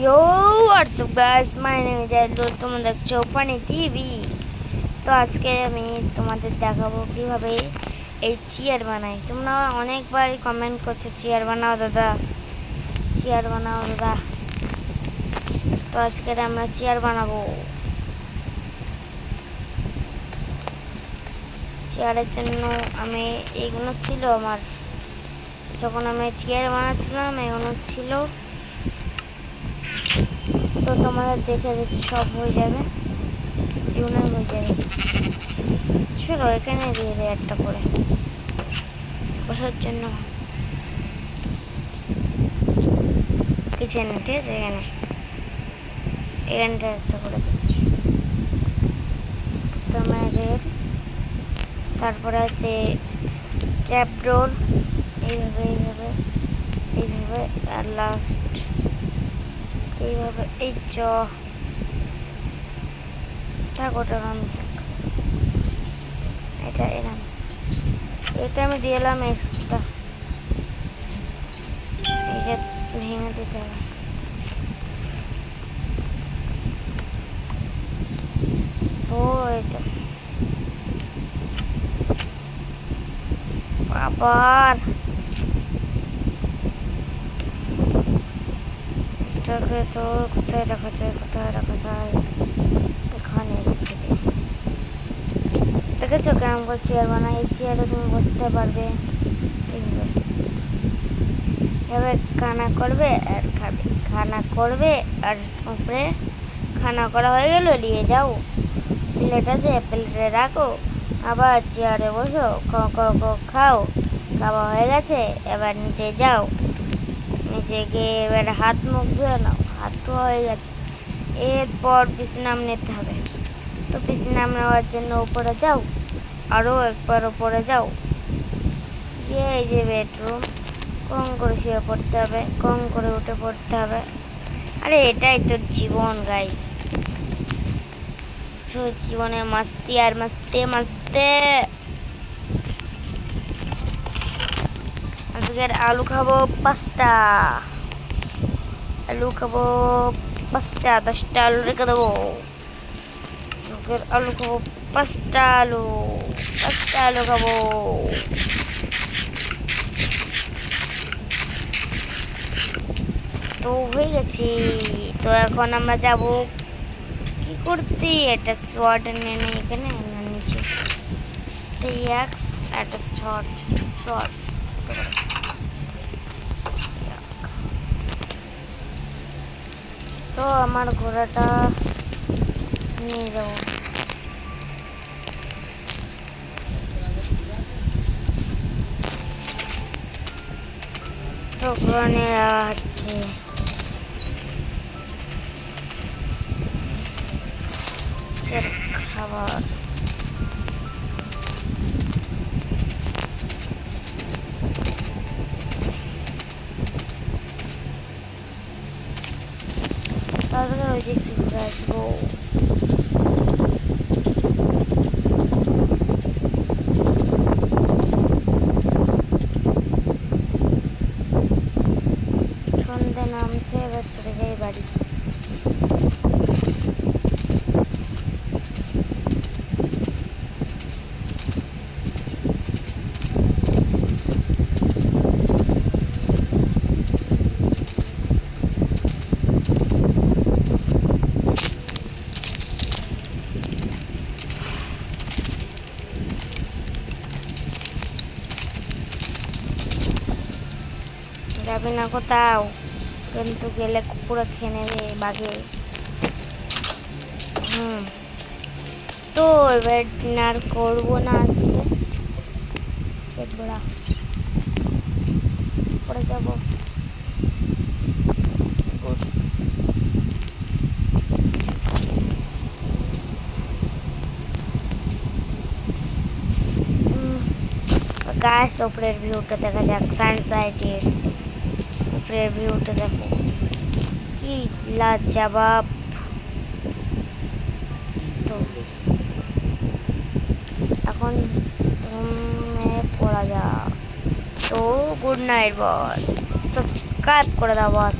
Yo WhatsApp guys my name is Aidul তোমরা দেখছ funny TV তো আজকে আমি তোমাদের দেখাবো কীভাবে এই চেয়ার বানাই। তোমরা অনেকবার কমেন্ট করছ চেয়ার বানাও, দাদা। চেয়ার বানাও, দাদা। তো আজকে আমরা চেয়ার বানাবো। চেয়ারের জন্য আমি এইগুলো ছিল আমার। যখন আমি চেয়ার বানাচ্ছিলাম, এগুলো ছিল তো তোমাদের দেখে দেখে সব হয়ে যাবে। এগুলো হয়ে যাবে। চলো, এখানে দিয়ে দেয় একটা করে। বসার জন্য। কিচেনে ঠিক আছে, এখানে। এখানটা একটা করে দিচ্ছি। রেড তারপরে আছে ট্যাপ ডোর এইভাবে এইভাবে এইভাবে, আর লাস্ট এইভাবে, এই চ। আমি এটা এলাম এটা আমি দিয়ে এলাম এক্সট্রা এটা ভেঙে দিতে হবে। তো এটা। আবার এটাকে তো কোথায় রাখা যায়, কোথায় রাখা যায় এখানে রেখে দেখেছ কেমন করে চেয়ার বানাই এই চেয়ারে তুমি বসতে পারবে, এইভাবে। এভাবে খানা করবে আর খাবে। খানা করবে আর উপরে খানা করা হয়ে গেল, নিয়ে যাও। প্লেট আছে, প্লেটে রাখো। আবার চেয়ারে বসো খাও। খাওয়া হয়ে গেছে, এবার নিচে যাও। নিচে গিয়ে এবার হাত মুখ ধুয়ে নাও। হাত ধোয়া হয়ে গেছে। এরপর বিশ্রাম নিতে হবে। তো বিশ্রাম নেওয়ার জন্য উপরে যাও। আরও একবার উপরে যাও। গিয়ে এই যে বেডরুম, কম করে শুয়ে পড়তে হবে, কম করে উঠে পড়তে হবে। আরে এটাই তোর জীবন গাইস তো জীবনে মাস্তি আর মাস্তে মাস্তে। আজকের আলু খাব পাঁচটা। আলু খাব পাঁচটা, দশটা আলু রেখে দেবো। আজকের আলু খাব পাঁচটা আলু পাঁচটা আলু খাব। তো হয়ে গেছি। তো এখন আমরা যাব কি করতে? একটা শর্ট নিয়ে নেই এখানে নিচে। একটা এক্স একটা শর্ট শর্ট তো আমার ঘোড়াটা নিয়ে যাব। তো ঘোড়া নিয়ে যাওয়া হচ্ছে। খাবার। ওই যে ঘুরে আসব সন্ধে নামছে এবার চলে যাই বাড়ি যাবি না কোথাও কিন্তু গেলে কুকুরে খেয়ে নেবে বাঘে। হুম। তো এবার ডিনার করব না আজকে। পরে যাব। গাছ ওপরের ভিউটা দেখা যাক সানসাইটের উপরের ভিউটা দেখো। কি লাজবাব তো এখন পড়া যা তো গুড নাইট বস সাবস্ক্রাইব করে দাও বস